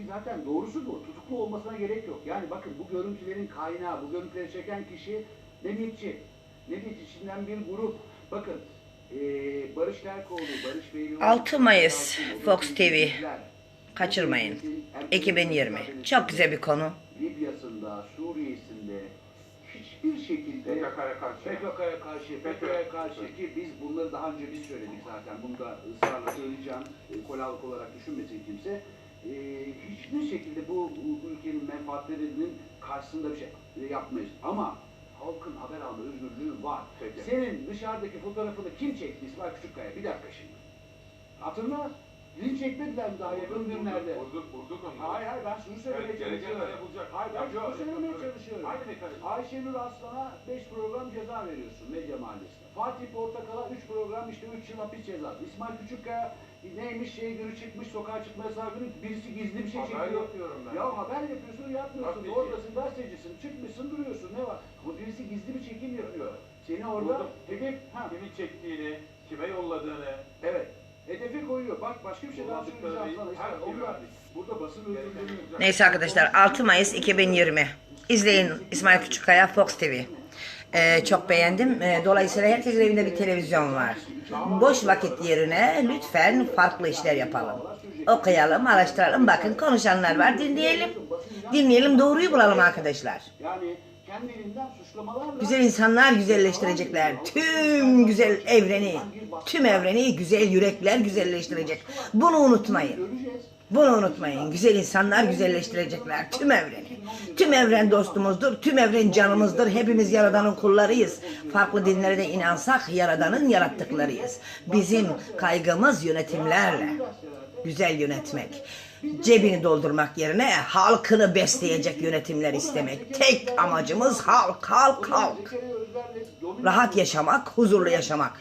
Ki zaten doğrusu bu. Tutuklu olmasına gerek yok. Yani bakın bu görüntülerin kaynağı, bu görüntüleri çeken kişi ne MİT'çi, ne MİT içinden bir grup. Bakın eee Barış Terkoğlu, Barış Bey... 6 Mayıs Fox TV. Kaçırmayın. 2020. Çok güzel bir konu. Libya'sında, Suriye'sinde hiçbir şekilde PKK'ya karşı. PKK'ya karşı, FETÖ'ye karşı ki biz bunları daha önce biz söyledik zaten. Bunu da ısrarla söyleyeceğim. E, Kolalık olarak düşünmesin kimse. E, hiçbir şekilde bu, bu ülkenin menfaatlerinin karşısında bir şey yapmayız. Ama halkın haber alma özgürlüğü var. Peki. Senin dışarıdaki fotoğrafını kim çekti İsmail Küçükkaya? Bir dakika şimdi. Hatırla. Linç çekmediler mi daha yakın günlerde? Vurduk, vurduk onu. Hayır hayır ben şunu söylemeye çalışıyorum. Hayır ben şunu söylemeye. Aynı mekanizma. Ayşenur Aslan'a 5 program ceza veriyorsun Medya Mahallesi'nde. Fatih Portakal'a 3 program işte 3 yıl hapis cezası. İsmail Küçükkaya neymiş şey günü çıkmış sokağa çıkma yasağı günü birisi gizli bir şey Haber çekiyor. yapıyorum ben. Ya haber yapıyorsun yapmıyorsun. Ki. Oradasın gazetecisin çıkmışsın duruyorsun ne var? Ama birisi gizli bir çekim yapıyor. Seni orada Burada hedef ha, Kimin çektiğini, kime yolladığını, evet. Hedefe koyuyor. Bak başka bir şey daha söyleyeceğim sana. Onu da- verdik. Burada basın özgürlüğünü Neyse arkadaşlar 6 Mayıs 2020. İzleyin İsmail Küçükkaya Fox TV. Ee, çok beğendim. Ee, dolayısıyla herkesin evinde bir televizyon var. Boş vakit yerine lütfen farklı işler yapalım. Okuyalım, araştıralım. Bakın konuşanlar var. Dinleyelim. Dinleyelim doğruyu bulalım arkadaşlar. Güzel insanlar güzelleştirecekler. Tüm güzel evreni, tüm evreni güzel yürekler güzelleştirecek. Bunu unutmayın. Bunu unutmayın. Güzel insanlar güzelleştirecekler tüm evreni. Tüm evren dostumuzdur. Tüm evren canımızdır. Hepimiz Yaradan'ın kullarıyız. Farklı dinlere de inansak Yaradan'ın yarattıklarıyız. Bizim kaygımız yönetimlerle. Güzel yönetmek. Cebini doldurmak yerine halkını besleyecek yönetimler istemek. Tek amacımız halk, halk, halk. Rahat yaşamak, huzurlu yaşamak.